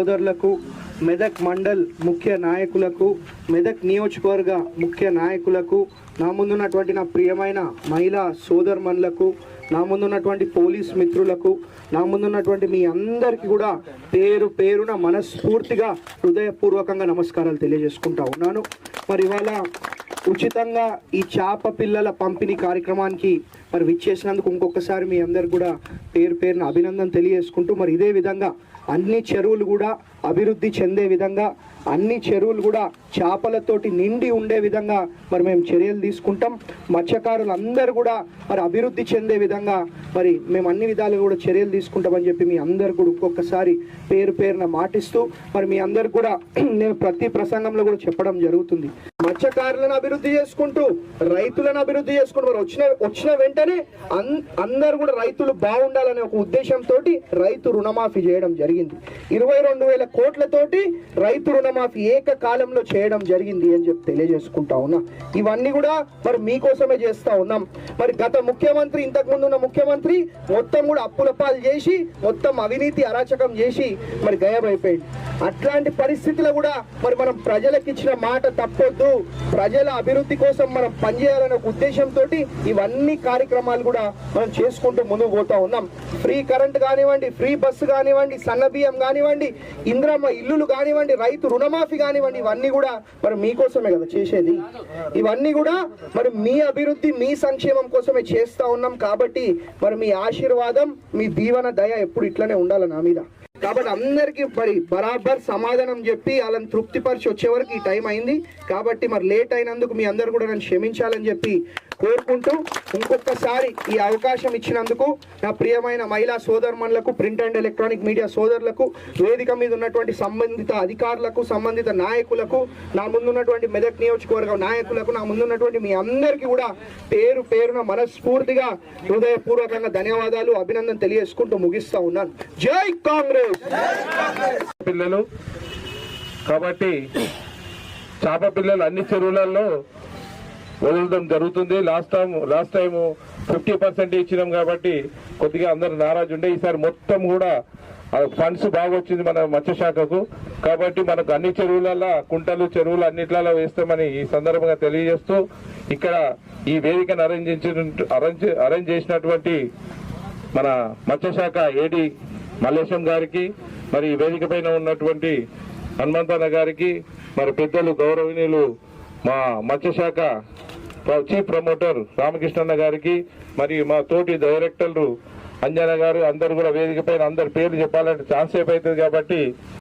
సోదరులకు మెదక్ మండల్ ముఖ్య నాయకులకు మెదక్ నియోజకవర్గ ముఖ్య నాయకులకు నా ముందున్నటువంటి నా ప్రియమైన మహిళా సోదర్మన్లకు నా ముందున్నటువంటి పోలీస్ మిత్రులకు నా ముందున్నటువంటి మీ అందరికీ కూడా పేరు పేరున మనస్ఫూర్తిగా హృదయపూర్వకంగా నమస్కారాలు తెలియజేసుకుంటా ఉన్నాను. మరి ఇవాళ ఉచితంగా ఈ చేప పిల్లల పంపిణీ కార్యక్రమానికి మరి విచ్చేసినందుకు ఇంకొకసారి మీ అందరు కూడా పేరు పేరున అభినందన తెలియజేసుకుంటూ మరి ఇదే విధంగా అన్ని చెరువులు కూడా అభివృద్ధి చెందే విధంగా అన్ని చెరువులు కూడా చేపలతోటి నిండి ఉండే విధంగా మరి మేము చర్యలు తీసుకుంటాం. మత్స్యకారులందరూ కూడా మరి అభివృద్ధి చెందే విధంగా మరి మేము అన్ని విధాలుగా కూడా చర్యలు తీసుకుంటామని చెప్పి మీ అందరు కూడా ఇంకొకసారి పేరు పేరున మాటిస్తూ మరి మీ అందరు కూడా నేను ప్రతి ప్రసంగంలో కూడా చెప్పడం జరుగుతుంది. మత్స్యకారులను అభివృద్ధి చేసుకుంటూ రైతులను అభివృద్ధి చేసుకుంటూ మరి వచ్చిన వచ్చిన వెంటనే అన్- అందరు కూడా రైతులు బాగుండాలనే ఒక ఉద్దేశంతో రైతు రుణమాఫీ చేయడం జరిగింది. ఇరవై రెండు వేల కోట్లతోటి రైతు రుణమాఫీ ఏకకాలంలో చేయడం జరిగింది అని చెప్పి తెలియజేసుకుంటా ఉన్నా. ఇవన్నీ కూడా మరి మీకోసమే చేస్తా ఉన్నాం. మరి గత ముఖ్యమంత్రి ఇంతకు ముందు ఉన్న ముఖ్యమంత్రి మొత్తం కూడా అప్పుల పాలు చేసి మొత్తం అవినీతి అరాచకం చేసి మరి గయమైపోయింది. అట్లాంటి పరిస్థితుల్లో కూడా మరి మనం ప్రజలకు ఇచ్చిన మాట తప్పొద్దు. ప్రజల అభివృద్ధి కోసం మనం పనిచేయాలనే ఒక ఉద్దేశంతో ఇవన్నీ కార్యక్రమాలు కూడా మనం చేసుకుంటూ ముందుకు పోతా ఉన్నాం. ఫ్రీ కరెంట్ కానివ్వండి ఫ్రీ బస్సు కానివ్వండి సన్న బియ్యం కానివ్వండి ఇంద్రమ్మ ఇల్లులు కానివ్వండి రైతు రుణమాఫీ కానివ్వండి ఇవన్నీ కూడా మరి మీకోసమే కదా చేసేది. ఇవన్నీ కూడా మరి మీ అభివృద్ధి మీ సంక్షేమం కోసమే చేస్తూ ఉన్నాం కాబట్టి మరి మీ ఆశీర్వాదం మీ దీవన దయ ఎప్పుడు ఇట్లనే ఉండాలి నా మీద. కాబట్టి అందరికీ మరి బరాబర్ సమాధానం చెప్పి వాళ్ళని తృప్తిపరిచి వచ్చే వరకు ఈ టైం అయింది. కాబట్టి మరి లేట్ అయినందుకు మీ అందరు కూడా నన్ను క్షమించాలని చెప్పి కోరుకుంటూ ఇంకొకసారి ఈ అవకాశం ఇచ్చినందుకు నా ప్రియమైన మహిళా సోదరుమణులకు ప్రింట్ అండ్ ఎలక్ట్రానిక్ మీడియా సోదరులకు వేదిక మీద ఉన్నటువంటి సంబంధిత అధికారులకు సంబంధిత నాయకులకు నా ముందున్నటువంటి మెదక్ నియోజకవర్గ నాయకులకు నా ముందున్నటువంటి మీ అందరికీ కూడా పేరు పేరున మనస్ఫూర్తిగా హృదయపూర్వకంగా ధన్యవాదాలు అభినందన తెలియజేసుకుంటూ ముగిస్తా ఉన్నాను. జై కాంగ్రెస్! పిల్లలు కాబట్టి చేప పిల్లలు అన్ని చెరువులలో వదలడం జరుగుతుంది. Last time last time fifty percent ఇచ్చినాం కాబట్టి కొద్దిగా అందరు నారాజు ఉండే. ఈసారి మొత్తం కూడా ఫండ్స్ బాగా వచ్చింది మన మత్స్యశాఖకు. కాబట్టి మనకు అన్ని చెరువులలో కుంటలు చెరువులు అన్నిట్లలో వేస్తామని ఈ సందర్భంగా తెలియజేస్తూ ఇక్కడ ఈ వేదికను అరేంజ్ అరేంజ్ అరేంజ్ చేసినటువంటి మన మత్స్యశాఖ ఏడి మల్లేశం గారికి మరి ఈ వేదిక పైన ఉన్నటువంటి హనుమంతన్న గారికి మరి పెద్దలు గౌరవనీయులు మా మత్స్యశాఖ చీఫ్ ప్రమోటర్ రామకృష్ణన్న గారికి మరి మా తోటి డైరెక్టర్లు అంజన గారు అందరు కూడా వేదిక పైన అందరి పేర్లు చెప్పాలంటే ఛాన్స్ సేపు అవుతుంది కాబట్టి